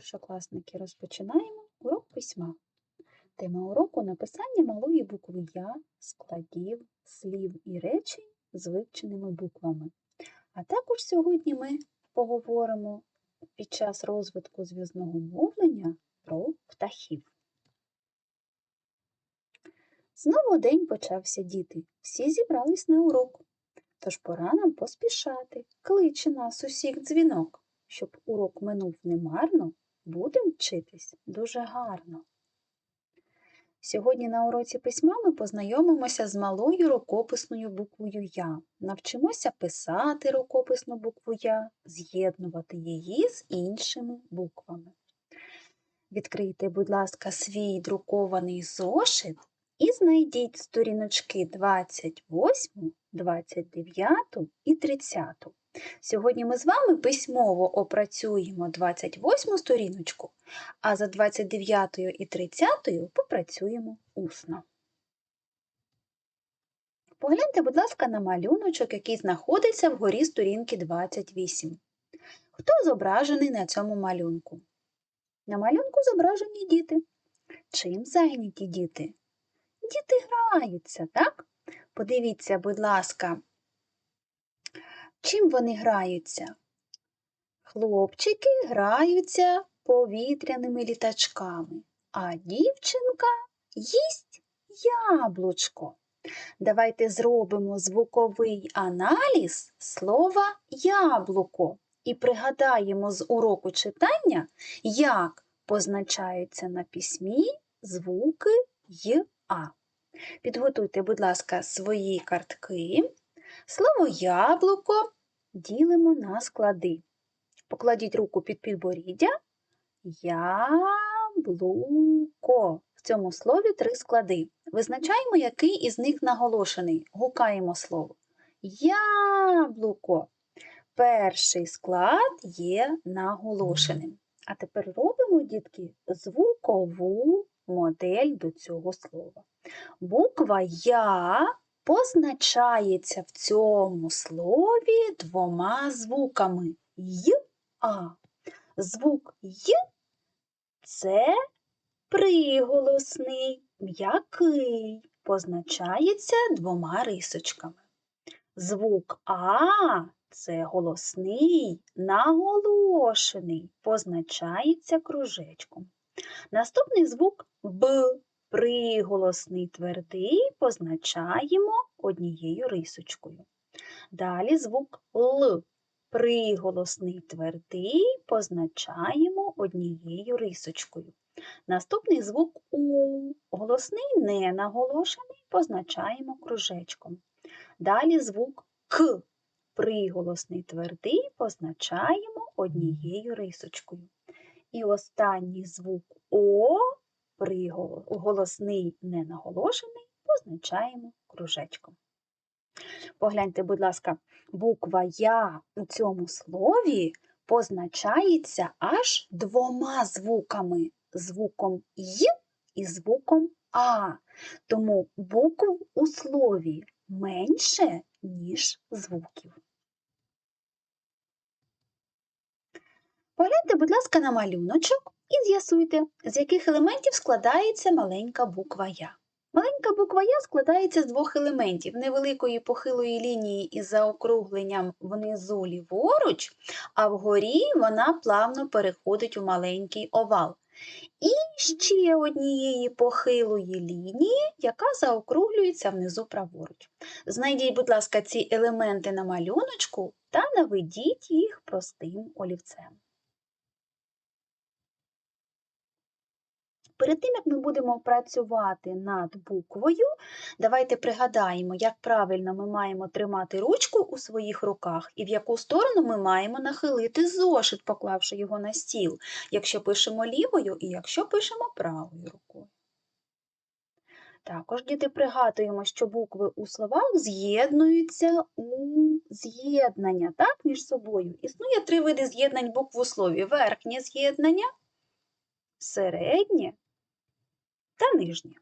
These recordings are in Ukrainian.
першокласники, розпочинаємо урок письма. Тема уроку написання малої букви Я, складів, слів і речень з вивченими буквами. А також сьогодні ми поговоримо під час розвитку зв'язного мовлення про птахів. Знову день почався діти. Всі зібрались на урок. Тож пора нам поспішати. Кличе нас усіх дзвінок. Щоб урок минув немарно, будемо вчитись дуже гарно. Сьогодні на уроці письма ми познайомимося з малою рукописною буквою Я. Навчимося писати рукописну букву Я, з'єднувати її з іншими буквами. Відкрийте, будь ласка, свій друкований зошит і знайдіть сторіночки 28, 29 і 30. Сьогодні ми з вами письмово опрацюємо 28 сторіночку, а за 29 і 30 попрацюємо усно. Погляньте, будь ласка, на малюночок, який знаходиться вгорі сторінки 28. Хто зображений на цьому малюнку? На малюнку зображені діти. Чим зайняті діти? Діти граються, так? Подивіться, будь ласка, чим вони граються? Хлопчики граються повітряними літачками, а дівчинка їсть яблучко. Давайте зробимо звуковий аналіз слова яблуко і пригадаємо з уроку читання, як позначаються на письмі звуки а. Підготуйте, будь ласка, свої картки. Слово яблуко ділимо на склади. Покладіть руку під підборіддя. Яблуко. В цьому слові три склади. Визначаємо, який із них наголошений. Гукаємо слово. Яблуко. Перший склад є наголошеним. А тепер робимо, дітки, звукову модель до цього слова. Буква Я позначається в цьому слові двома звуками й а. Звук Й це приголосний, м'який, позначається двома рисочками. Звук А це голосний, наголошений, позначається кружечком. Наступний звук Б приголосний твердий позначаємо однією рисочкою. Далі звук Л приголосний твердий позначаємо однією рисочкою. Наступний звук У голосний не наголошений позначаємо кружечком. Далі звук К приголосний твердий позначаємо однією рисочкою. І останній звук О, голосний ненаголошений, позначаємо кружечком. Погляньте, будь ласка, буква Я у цьому слові позначається аж двома звуками звуком Й і звуком А. Тому букв у слові менше, ніж звуків. Погляньте, будь ласка, на малюночок і з'ясуйте, з яких елементів складається маленька буква Я. Маленька буква Я складається з двох елементів невеликої похилої лінії із заокругленням внизу ліворуч, а вгорі вона плавно переходить у маленький овал. І ще однієї похилої лінії, яка заокруглюється внизу праворуч. Знайдіть, будь ласка, ці елементи на малюночку та наведіть їх простим олівцем. Перед тим, як ми будемо працювати над буквою, давайте пригадаємо, як правильно ми маємо тримати ручку у своїх руках і в яку сторону ми маємо нахилити зошит, поклавши його на стіл, якщо пишемо лівою і якщо пишемо правою рукою. Також, діти, пригадуємо, що букви у словах з'єднуються у з'єднання так, між собою. Існує три види з'єднань букв у слові: верхнє з'єднання, середнє та нижнє.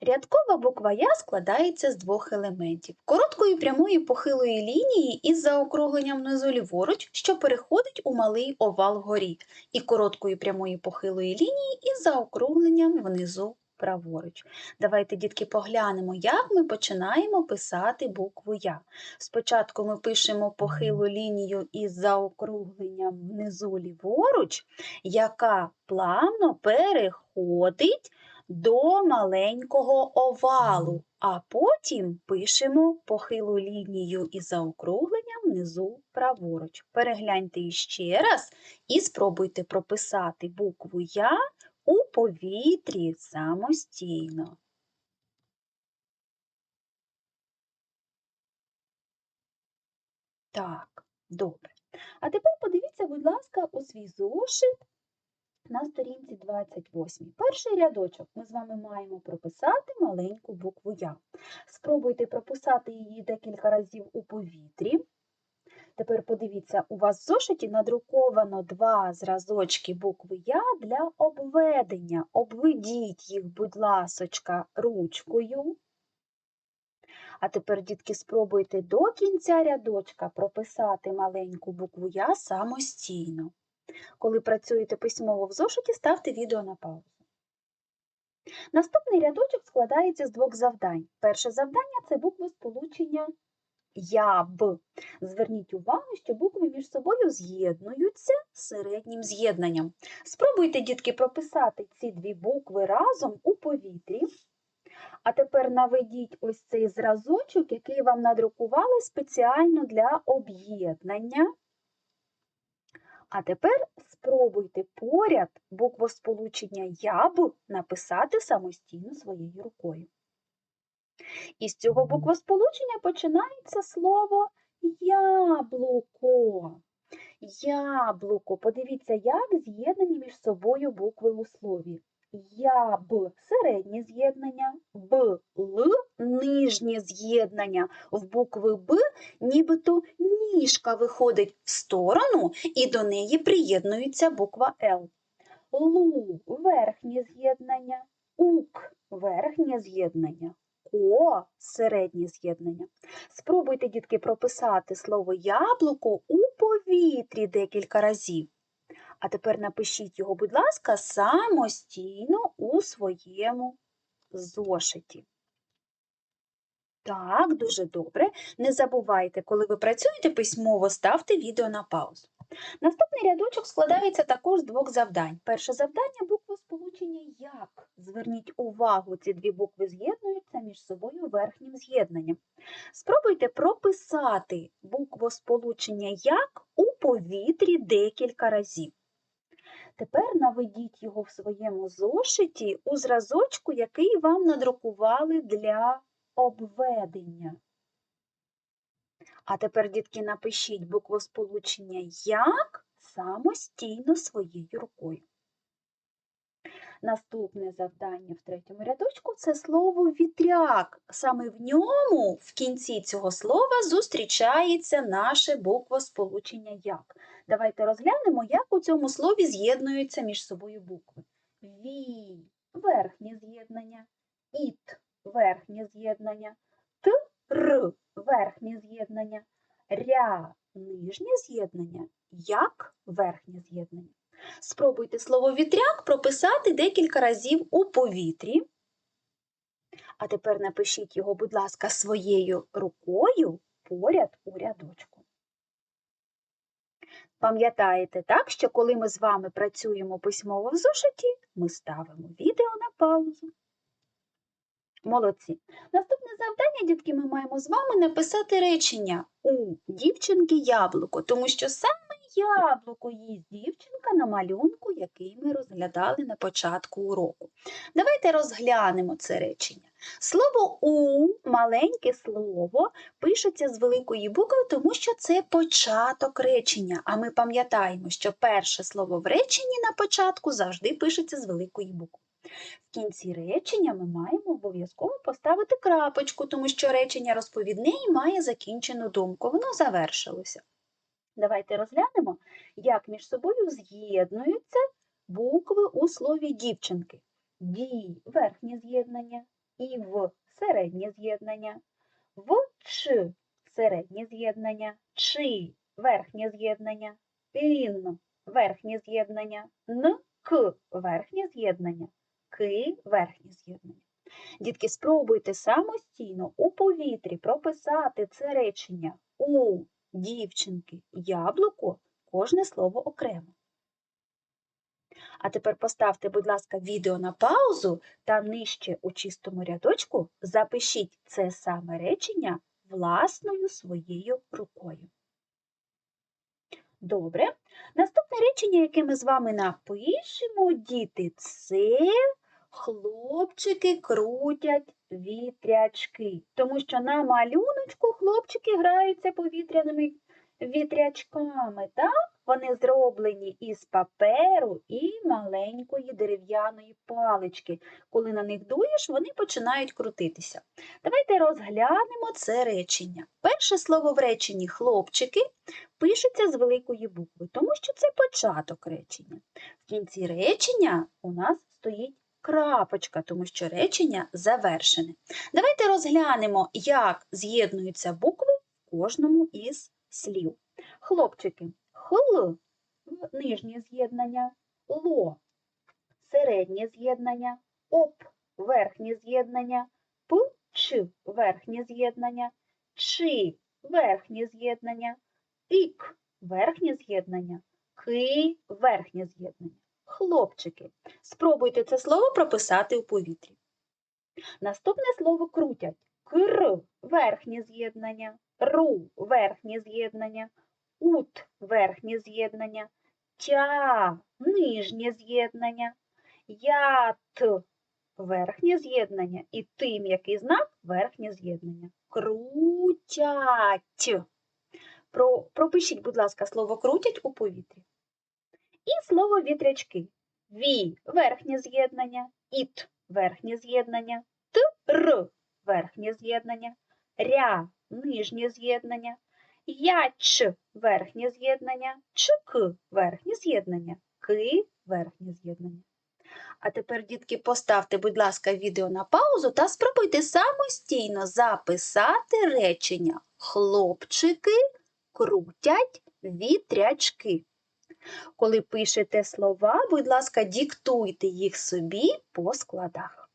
Рядкова буква Я складається з двох елементів: короткої прямої похилої лінії із заокругленням внизу ліворуч, що переходить у малий овал вгорі, і короткої прямої похилої лінії із заокругленням внизу праворуч. Давайте, дітки, поглянемо, як ми починаємо писати букву Я. Спочатку ми пишемо похилу лінію із заокругленням внизу ліворуч, яка плавно переходить до маленького овалу, а потім пишемо похилу лінію із заокругленням внизу праворуч. Перегляньте іще раз і спробуйте прописати букву Я повітрі самостійно. Так, добре. А тепер подивіться, будь ласка, у свій зошит на сторінці 28. Перший рядочок ми з вами маємо прописати маленьку букву Я. Спробуйте прописати її декілька разів у повітрі. Тепер подивіться, у вас в зошиті надруковано два зразочки букви Я для обведення. Обведіть їх, будь ласочка, ручкою. А тепер, дітки, спробуйте до кінця рядочка прописати маленьку букву Я самостійно. Коли працюєте письмово в зошиті, ставте відео на паузу. Наступний рядочок складається з двох завдань. Перше завдання це букви сполучення ЯБ. Зверніть увагу, що букви між собою з'єднуються середнім з'єднанням. Спробуйте, дітки, прописати ці дві букви разом у повітрі. А тепер наведіть ось цей зразочок, який вам надрукували спеціально для об'єднання. А тепер спробуйте поряд буквосполучення яб написати самостійно своєю рукою. Із цього буквосполучення починається слово яблуко. Яблуко. Подивіться, як з'єднані між собою букви у слові. Яб середнє з'єднання, Б Л нижнє з'єднання. В букви Б нібито ніжка виходить в сторону і до неї приєднується буква Л. Лу верхнє з'єднання, Ук верхнє з'єднання, Ко середнє з'єднання. Спробуйте, дітки, прописати слово яблуко у повітрі декілька разів. А тепер напишіть його, будь ласка, самостійно у своєму зошиті. Так, дуже добре. Не забувайте, коли ви працюєте письмово, ставте відео на паузу. Наступний рядочок складається також з двох завдань. Перше завдання букви сполучення як. Зверніть увагу, ці дві букви з'єднуються між собою верхнім з'єднанням. Спробуйте прописати буквосполучення як у повітрі декілька разів. Тепер наведіть його в своєму зошиті у зразочку, який вам надрукували для обведення. А тепер, дітки, напишіть буквосполучення як самостійно своєю рукою. Наступне завдання в третьому рядочку це слово вітряк. Саме в ньому, в кінці цього слова, зустрічається наше буквосполучення як. Давайте розглянемо, як у цьому слові з'єднуються між собою букви. Ві верхнє з'єднання, іт верхнє з'єднання, т р верхнє з'єднання, ря нижнє з'єднання, як верхнє з'єднання. Спробуйте слово вітряк прописати декілька разів у повітрі. А тепер напишіть його, будь ласка, своєю рукою поряд у рядочку. Пам'ятаєте так, що коли ми з вами працюємо письмово в зошиті, ми ставимо відео на паузу. Молодці. Наступне завдання, дітки, ми маємо з вами написати речення у дівчинки яблуко, тому що саме яблуко їсть дівчинка на малюнку, який ми розглядали на початку уроку. Давайте розглянемо це речення. Слово у, маленьке слово, пишеться з великої букви, тому що це початок речення. А ми пам'ятаємо, що перше слово в реченні на початку завжди пишеться з великої букви. В кінці речення ми маємо обов'язково поставити крапочку, тому що речення розповідне і має закінчену думку. Воно завершилося. Давайте розглянемо, як між собою з'єднуються букви у слові дівчинки. Ді верхнє з'єднання, і В середнє з'єднання, в Ч середнє з'єднання, Чи верхнє з'єднання, Ін верхнє з'єднання, Н К верхнє з'єднання, Ки верхнє з'єднання. Дітки, спробуйте самостійно у повітрі прописати це речення у дівчинки яблуко, кожне слово окремо. А тепер поставте, будь ласка, відео на паузу та нижче у чистому рядочку запишіть це саме речення власною своєю рукою. Добре. Наступне речення, яке ми з вами напишемо, діти, це хлопчики крутять вітрячки. Тому що на малюночку хлопчики граються повітряними вітрячками, так? Вони зроблені із паперу і маленької дерев'яної палички. Коли на них дуєш, вони починають крутитися. Давайте розглянемо це речення. Перше слово в реченні хлопчики пишеться з великої букви, тому що це початок речення. В кінці речення у нас стоїть крапочка, тому що речення завершене. Давайте розглянемо, як з'єднуються букви в кожному із слів. Хлопчики, хл нижнє з'єднання, ло середнє з'єднання, оп верхнє з'єднання, п ч верхнє з'єднання, чи верхнє з'єднання, ік верхнє з'єднання, ки верхнє з'єднання. Хлопчики, спробуйте це слово прописати у повітрі. Наступне слово крутять. Кр верхнє з'єднання, ру верхнє з'єднання, ут верхнє з'єднання, тя нижнє з'єднання, ят верхнє з'єднання і ти м'який знак верхнє з'єднання. Крутять. Пропишіть, будь ласка, слово крутять у повітрі. І слово вітрячки. Ві верхнє з'єднання, іт верхнє з'єднання, т р верхнє з'єднання, ря нижнє з'єднання, яч верхнє з'єднання, чк верхнє з'єднання, ки верхнє з'єднання. А тепер, дітки, поставте, будь ласка, відео на паузу та спробуйте самостійно записати речення Хлопчики крутять вітрячки. Коли пишете слова, будь ласка, диктуйте їх собі по складах.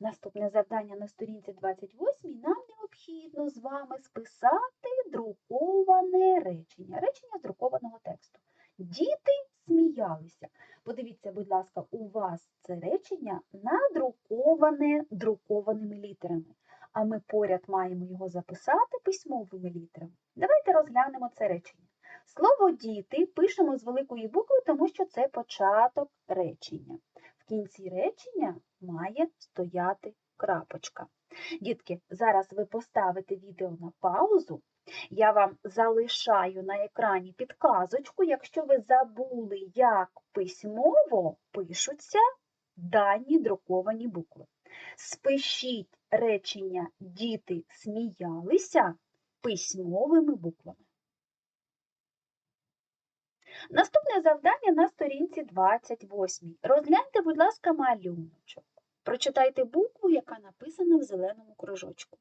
Наступне завдання на сторінці 28 нам необхідно з вами списати друковане речення. Речення з друкованого тексту. Діти сміялися. Подивіться, будь ласка, у вас це речення надруковане друкованими літерами, а ми поряд маємо його записати письмовими літерами. Давайте розглянемо це речення. Слово діти пишемо з великої букви, тому що це початок речення. В кінці речення має стояти крапочка. Дітки, зараз ви поставите відео на паузу. Я вам залишаю на екрані підказочку, якщо ви забули, як письмово пишуться дані друковані букви. Спишіть речення Діти сміялися письмовими буквами. Наступне завдання на сторінці 28. Розгляньте, будь ласка, малюночок. Прочитайте букву, яка написана в зеленому кружочку.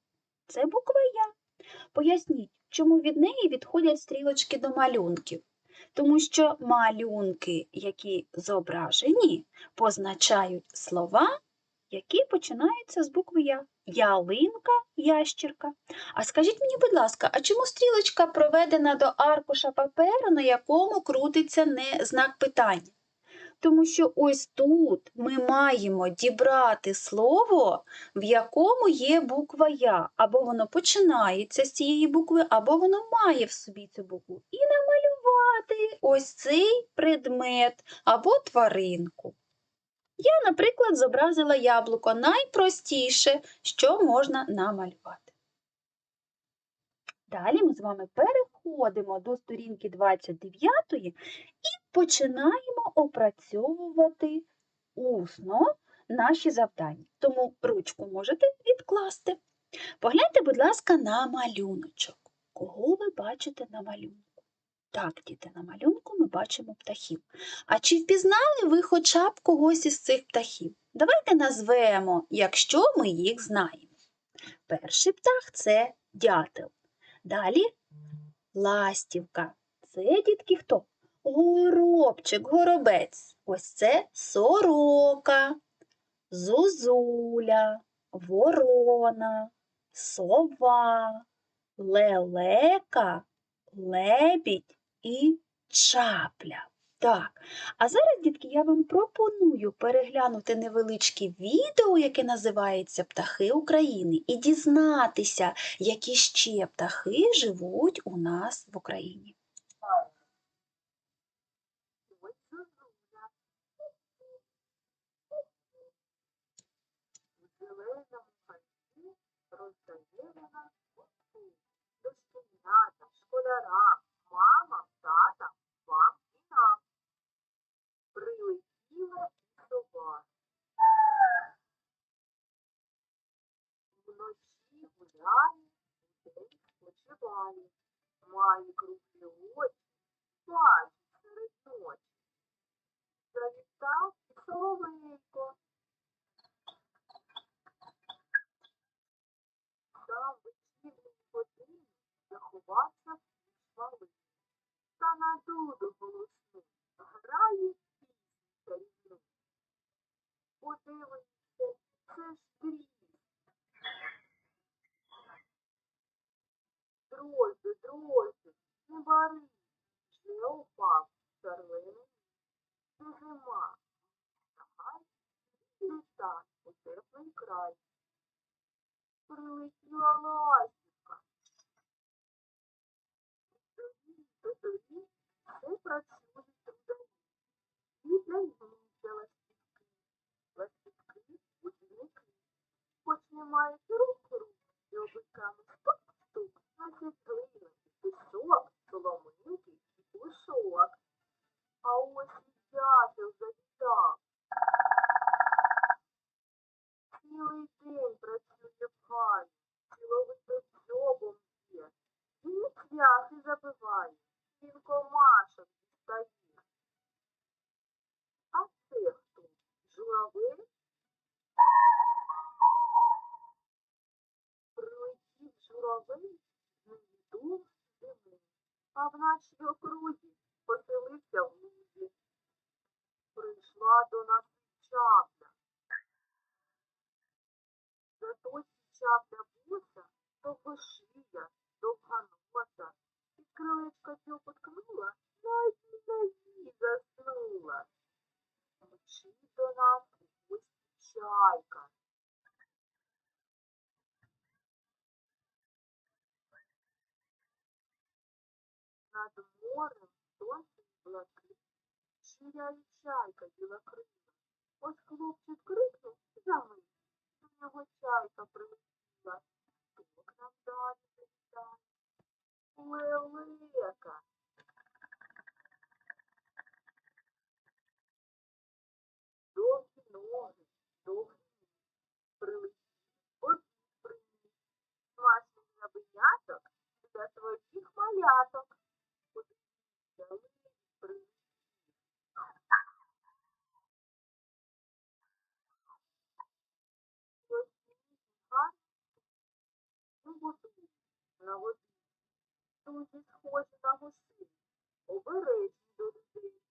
Це буква Я. Поясніть, чому від неї відходять стрілочки до малюнків. Тому що малюнки, які зображені, позначають слова, які починаються з букви Я. Ялинка, ящірка. А скажіть мені, будь ласка, а чому стрілочка проведена до аркуша паперу, на якому крутиться не знак питання? Тому що ось тут ми маємо дібрати слово, в якому є буква Я, або воно починається з цієї букви, або воно має в собі цю букву. І намалювати ось цей предмет або тваринку. Я, наприклад, зобразила яблуко найпростіше, що можна намалювати. Далі ми з вами переходимо до сторінки 29 і починаємо опрацьовувати усно наші завдання. Тому ручку можете відкласти. Погляньте, будь ласка, на малюночок. Кого ви бачите на малюнку? Так, діти, на малюнку бачимо птахів. А чи впізнали ви хоча б когось із цих птахів? Давайте назвемо, якщо ми їх знаємо. Перший птах це дятел. Далі ластівка. Це дітки хто? Горобчик, горобець. Ось це сорока, зозуля, ворона, сова, лелека, лебідь і чапля. Так, а зараз, дітки, я вам пропоную переглянути невеличке відео, яке називається Птахи України, і дізнатися, які ще птахи живуть у нас в Україні. Ось зозуля. У зеленому хаті роздає вона кутку. Дошкільнята, школярам, мамам, татам, вам і нам. Прилетіла сова. Вночі гуляє, вдень спочиває. Має круглі очі, бачить серед ночі. Завітав соловейко. Там вечірній годині заховався в малий. Та на дуду голосну грає. Подивися, це ж дріб. Дрозди, дрозди, не бари, вже упав царвини. Це зима, нехай літа у теплий край. Прилетіла ластівка. Тоді, все працює трудові. І даються і обиками стук-стук, носять глина, пісок, соломинки і пушок. А ось і дятел завітав. Цілий день працює в хані, ціловито дзьобом б'є. Він цвяхи забиває, він комашок дістає. А це хто? Журавель? Прилетів журавель невідому зими, а в нашій окрузі поселився в лузі. Прийшла до нас чапля. Зато чапля буса довгошия, довга носа. Під крилечко цього поткнула, навіть і нозі заснула. Мчить до нас у гості чайка. Над морем сонце блакить, Ширяє чайка білокрила. Ось хлопчик крикнув за мить. До нього чайка прилетіла. Хто к нам далі завітає? Лелека. Довгі ноги, довгі. Прилетів, обід приніс. Смачних ябеняток для твоїх маляток. Подивіться, лебідь прилетів. Ну, воду, на воді. Друзі схожі на гусей, обережні до людей.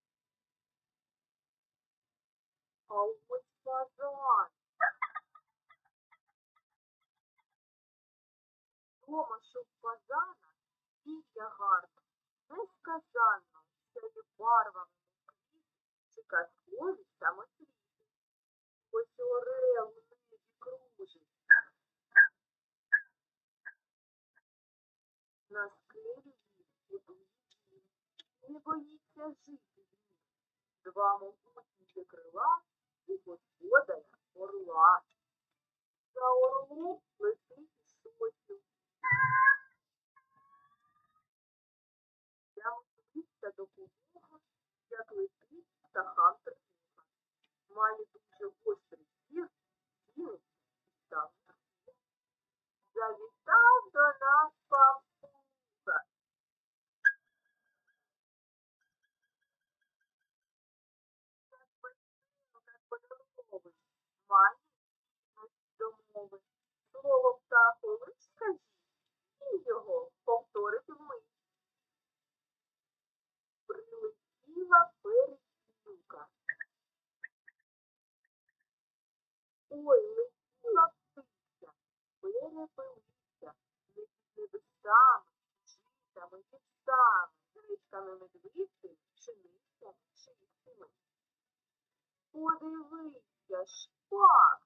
А ось фазан. Дома, що в фазана, після несказанно, сяє барвами квіти чи казкові самоцвіти. Ось орел у небі кружить. На скелі будує дім, не боїться жити він. Два могутні крила і господаря орла. За орлом та Хантер Кінга. Має дуже гострий зір, він став. Завітав до нас папуга. Має домови. Слово птаху лиш скажіть і його повторити ми. Ой, летіла птиця, перепилися, під небесами, читами, лісами, гречками медвицею, пшеницями, чистими. Подивися, шпак!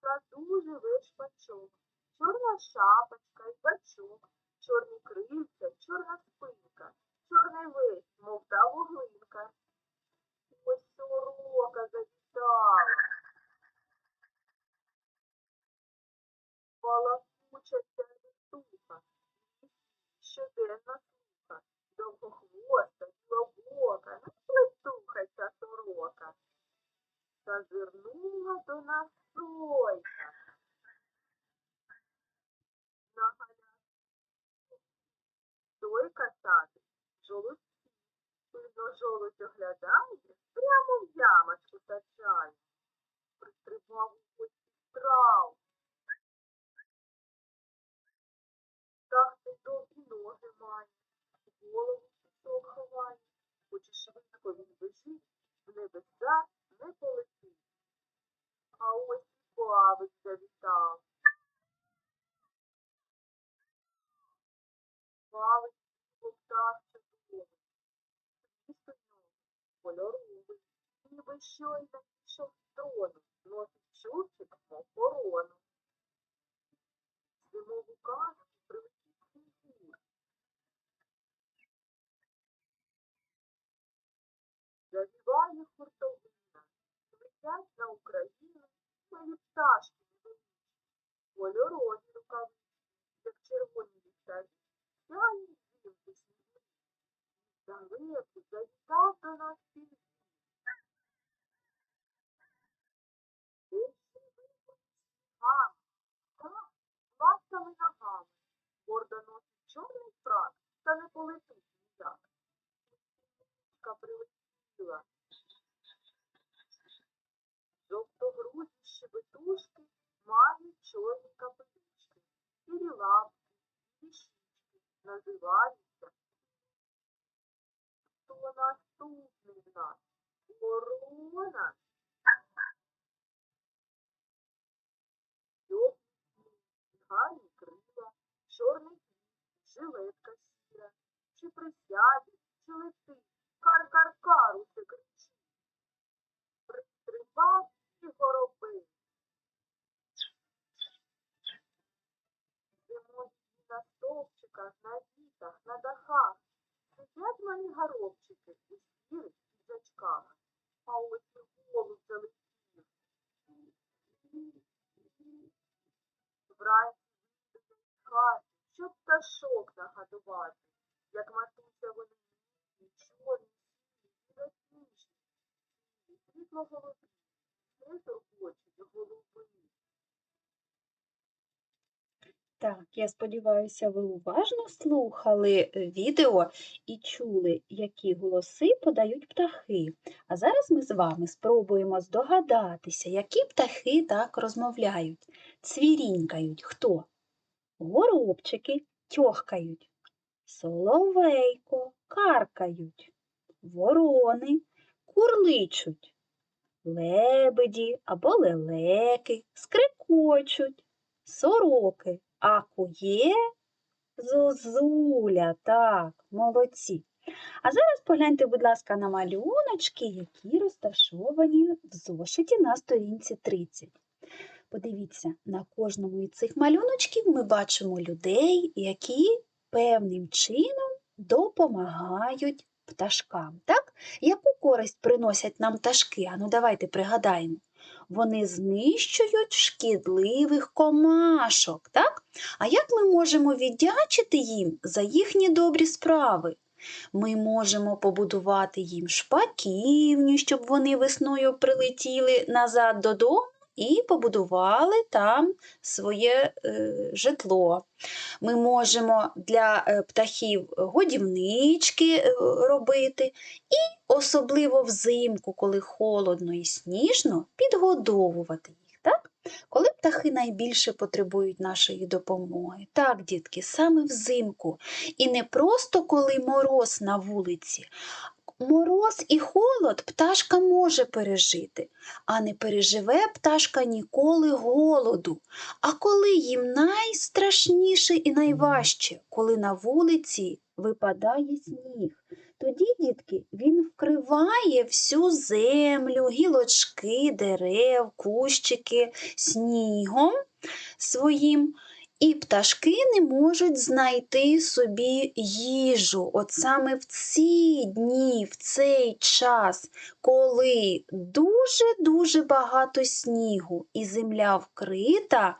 Саду живе шпачок, чорна шапочка і бачок, чорні крильця, чорна спинка, чорний весь, мов та вуглинка. Ось сорока завітала. Балакуча ця літуха, щоденно слуха, довгохвоста, білобока, не плетуха ця сорока. Зазирнула до нас сойка. На галяці сойка садить, жолудці, пильно жолудь оглядає, прямо в ямочку саджає. Пристрибав у страв. Так ти довгі ноги має, голову в ховає, хоче швидко він біжить, в небеса не полетить. А ось і плавець завітав. Плавець птах кольоровий, ніби щойно пішов з трону, носить чубчик, мов корону. Зимову казку прилетів кінгур. Завіває хуртовина, летять на Україну мої пташки невеличкі, кольорові рукавиці, як червоні літарі, сяють зімки сніги. Далеко завітав до нас південь. Перший виходить снігами, так, ласками ногами, гордо носить чорний фрак, та не полетить ніяк. Птичка прилетіла. Жовтогрузі щебетушки мають чорні капелюшки, сірі лапки, і щічки, називаються. Хто наступний нас? Ворона. Жовті гарні крила, чорний хвіст, жилетка сіра, чи присяде, чи летить, кар-кар-кар усе кричить. Пристрибав і горобив. На стовпчиках, на вітах, на дахах. Сидять малі горобчики у сірих піджачках, а ось і голуб залетів. Вранці вийдуть з хати, щоб пташок нагадувати, як матуся вони ніжні, чорні, сірі, білосніжні, сірі, світло-голубі, не турбочуть голуби. Так, я сподіваюся, ви уважно слухали е, відео і чули, які голоси подають птахи. А зараз ми з вами спробуємо здогадатися, які птахи так розмовляють. Цвірінькають. Хто? Горобчики. Тьохкають, соловейко. Каркають, ворони. Курличуть, лебеді або лелеки. Скрикочуть, сороки, а кує зозуля, так, молодці. А зараз погляньте, будь ласка, на малюночки, які розташовані в зошиті на сторінці 30. Подивіться, на кожному із цих малюночків ми бачимо людей, які певним чином допомагають пташкам. Так? Яку користь приносять нам пташки? Ану, давайте пригадаємо. Вони знищують шкідливих комашок. Так? А як ми можемо віддячити їм за їхні добрі справи? Ми можемо побудувати їм шпаківню, щоб вони весною прилетіли назад додому і побудували там своє е, житло. Ми можемо для е, птахів годівнички е, робити, і особливо взимку, коли холодно і сніжно, підгодовувати їх. Так? Коли птахи найбільше потребують нашої допомоги? Так, дітки, саме взимку. І не просто коли мороз на вулиці. Мороз і холод пташка може пережити, а не переживе пташка ніколи голоду. А коли їм найстрашніше і найважче, коли на вулиці випадає сніг. Тоді, дітки, він вкриває всю землю, гілочки, дерев, кущики снігом своїм, і пташки не можуть знайти собі їжу. От саме в ці дні, в цей час, коли дуже-дуже багато снігу і земля вкрита,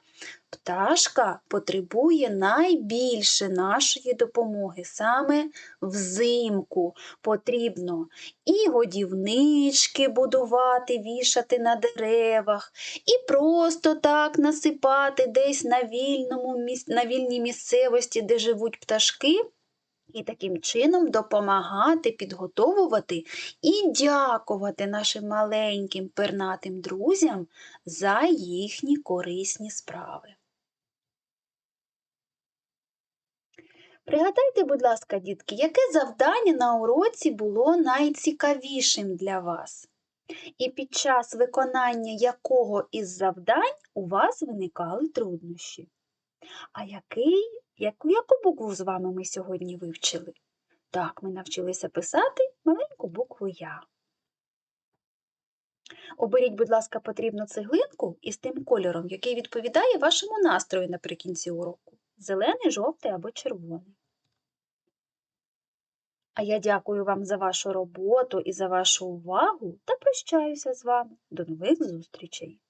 пташка потребує найбільше нашої допомоги. Саме взимку потрібно і годівнички будувати, вішати на деревах, і просто так насипати десь на, вільному, на вільній місцевості, де живуть пташки. І таким чином допомагати підготовувати і дякувати нашим маленьким пернатим друзям за їхні корисні справи. Пригадайте, будь ласка, дітки, яке завдання на уроці було найцікавішим для вас? І під час виконання якого із завдань у вас виникали труднощі? А який, яку, яку букву з вами ми сьогодні вивчили? Так, ми навчилися писати маленьку букву Я. Оберіть, будь ласка, потрібну цеглинку із тим кольором, який відповідає вашому настрою наприкінці уроку. Зелений, жовтий або червоний. А я дякую вам за вашу роботу і за вашу увагу та прощаюся з вами. До нових зустрічей!